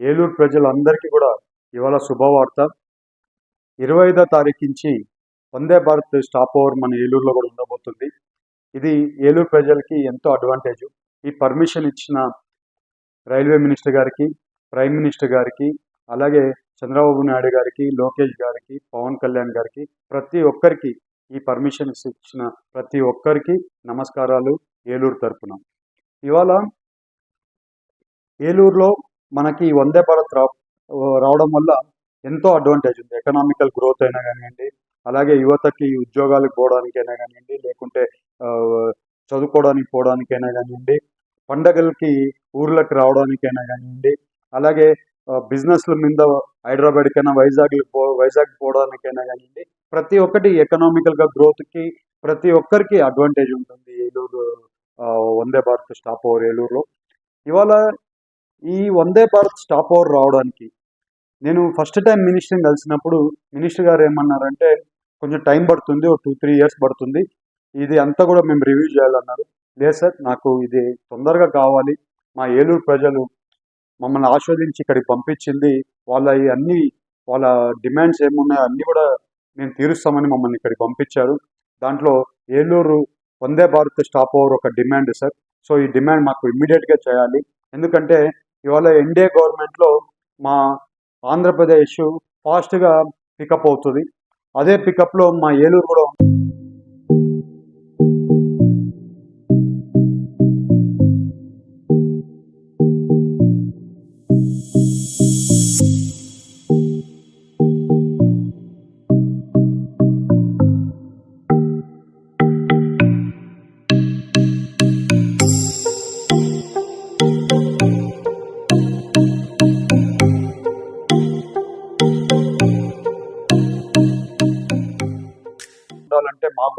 ఏలూరు ప్రజలందరికీ కూడా ఇవాళ శుభవార్త. ఇరవై ఐదో తారీఖు నుంచి వందే భారత్ స్టాప్ ఓవర్ మన ఏలూరులో కూడా ఉండబోతుంది. ఇది ఏలూరు ప్రజలకి ఎంతో అడ్వాంటేజ్. ఈ పర్మిషన్ ఇచ్చిన రైల్వే మినిస్టర్ గారికి ప్రైమ్ మినిస్టర్ గారికి అలాగే చంద్రబాబు నాయుడు గారికి లోకేష్ గారికి పవన్ కళ్యాణ్ గారికి ప్రతి ఒక్కరికి ఈ పర్మిషన్స్ ఇచ్చిన ప్రతి ఒక్కరికి నమస్కారాలు ఏలూరు తరపున. ఇవాళ ఏలూరులో మనకి వందే భారత్ రా రావడం వల్ల ఎంతో అడ్వాంటేజ్ ఉంది. ఎకనామికల్ గ్రోత్ అయినా కానివ్వండి అలాగే యువతకి ఉద్యోగాలకు పోవడానికైనా కానివ్వండి లేకుంటే చదువుకోవడానికి పోవడానికైనా కానివ్వండి పండగలకి ఊర్లకు రావడానికైనా కానివ్వండి అలాగే బిజినెస్ల మీద హైదరాబాద్కైనా వైజాగ్ పో వైజాగ్ పోవడానికైనా కానివ్వండి ప్రతి ఒక్కటి ఎకనామికల్గా గ్రోత్కి ప్రతి ఒక్కరికి అడ్వాంటేజ్ ఉంటుంది. ఏలూరు వందే భారత్ స్టాప్ ఓవర్ ఏలూరులో. ఇవాళ ఈ వందే భారత్ స్టాప్ ఓవర్ రావడానికి నేను ఫస్ట్ టైం మినిస్టర్ని కలిసినప్పుడు మినిస్టర్ గారు ఏమన్నారంటే కొంచెం టైం పడుతుంది ఒక టూ త్రీ ఇయర్స్ పడుతుంది. ఇది అంతా కూడా మేము రివ్యూ చేయాలన్నారు. లేదు సార్ నాకు ఇది తొందరగా కావాలి. మా ఏలూరు ప్రజలు మమ్మల్ని ఆస్వాదించి ఇక్కడికి పంపించింది. వాళ్ళ అన్ని వాళ్ళ డిమాండ్స్ ఏమున్నాయో అన్నీ కూడా మేము తీరుస్తామని మమ్మల్ని ఇక్కడికి పంపించారు. దాంట్లో ఏలూరు వందే భారత్ స్టాప్ ఓవర్ ఒక డిమాండ్ సార్. సో ఈ డిమాండ్ మాకు ఇమ్మీడియట్గా చేయాలి. ఎందుకంటే ఇవాళ ఎన్డీఏ గవర్నమెంట్లో మా ఆంధ్రప్రదేశ్ ఫాస్ట్గా పికప్ అవుతుంది. అదే పికప్లో మా ఏలూరు కూడా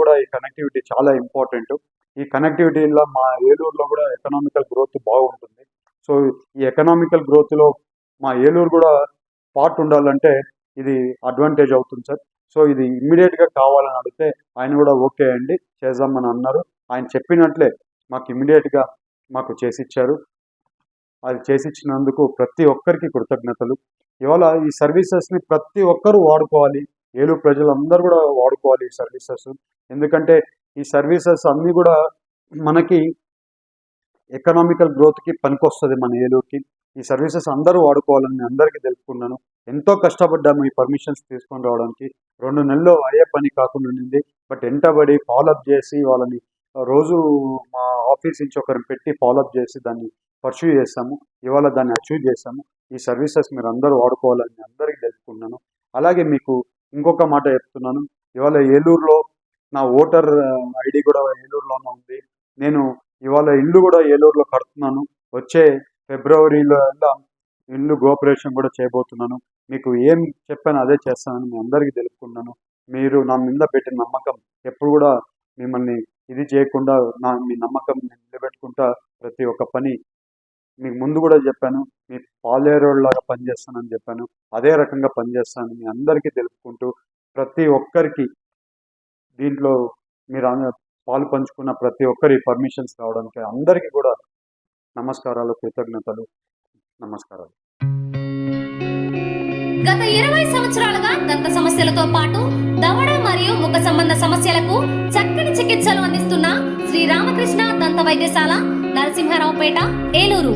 కూడా ఈ కనెక్టివిటీ చాలా ఇంపార్టెంట్ ఈ కనెక్టివిటీలో మా ఏలూరులో కూడా ఎకనామికల్ గ్రోత్ బాగుంటుంది. సో ఈ ఎకనామికల్ గ్రోత్లో మా ఏలూరు కూడా పార్ట్ ఉండాలంటే ఇది అడ్వాంటేజ్ అవుతుంది సార్. సో ఇది ఇమ్మీడియట్గా కావాలని అడిగితే ఆయన కూడా ఓకే అండి చేద్దామని అన్నారు. ఆయన చెప్పినట్లే మాకు ఇమ్మీడియట్గా మాకు చేసిచ్చారు. అది చేసిచ్చినందుకు ప్రతి ఒక్కరికి కృతజ్ఞతలు. ఇవాళ ఈ సర్వీసెస్ని ప్రతి ఒక్కరూ వాడుకోవాలి. ఏలూరు ప్రజలందరూ కూడా వాడుకోవాలి ఈ సర్వీసెస్. ఎందుకంటే ఈ సర్వీసెస్ అన్నీ కూడా మనకి ఎకనామికల్ గ్రోత్కి పనికొస్తుంది మన ఏలూరుకి. ఈ సర్వీసెస్ అందరూ వాడుకోవాలని అందరికీ తెలుపుకున్నాను. ఎంతో కష్టపడ్డాము ఈ పర్మిషన్స్ తీసుకొని రావడానికి. రెండు నెలల్లో అయ్యే పని కాకుండా ఉండింది. బట్ ఎంటబడి ఫాలోఅప్ చేసి వాళ్ళని రోజు మా ఆఫీస్ నుంచి ఒకరిని పెట్టి ఫాలోఅప్ చేసి దాన్ని పర్సూ చేస్తాము. ఇవాళ దాన్ని అచీవ్ చేస్తాము. ఈ సర్వీసెస్ మీరు అందరూ వాడుకోవాలని అందరికీ తెలుపుకున్నాను. అలాగే మీకు ఇంకొక మాట చెప్తున్నాను. ఇవాళ ఏలూరులో నా ఓటర్ ఐడి కూడా ఏలూరులోనే ఉంది. నేను ఇవాళ ఇల్లు కూడా ఏలూరులో కడుతున్నాను. వచ్చే ఫిబ్రవరిలో ఇల్లు గోపరేషన్ కూడా చేయబోతున్నాను. మీకు ఏం చెప్పాను అదే చేస్తానని మీ అందరికీ తెలుపుకున్నాను మీరు నా మీద పెట్టిన నమ్మకం ఎప్పుడు కూడా మిమ్మల్ని ఇది చేయకుండా నా మీ నమ్మకం నిలబెట్టుకుంటా ప్రతి ఒక్క పని మీకు ముందు కూడా చెప్పాను. మీ పాలేరోళ్ళలాగా పనిచేస్తానని చెప్పాను. అదే రకంగా పనిచేస్తానని మీ అందరికీ తెలుపుకుంటూ ప్రతి ఒక్కరికి దీంట్లో మీరు పాలు పంచుకున్న ప్రతి ఒక్కరి పర్మిషన్స్ రావడానికి అందరికీ కూడా నమస్కారాలు కృతజ్ఞతలు నమస్కారాలు. గత ఇరవై సంవత్సరాలుగా దంత సమస్యలతో పాటు దవడ మరియు ముఖ సంబంధ సమస్యలకు చక్కని చికిత్సలు అందిస్తున్న శ్రీ రామకృష్ణ దంత వైద్యశాల నరసింహారావుపేట ఏలూరు.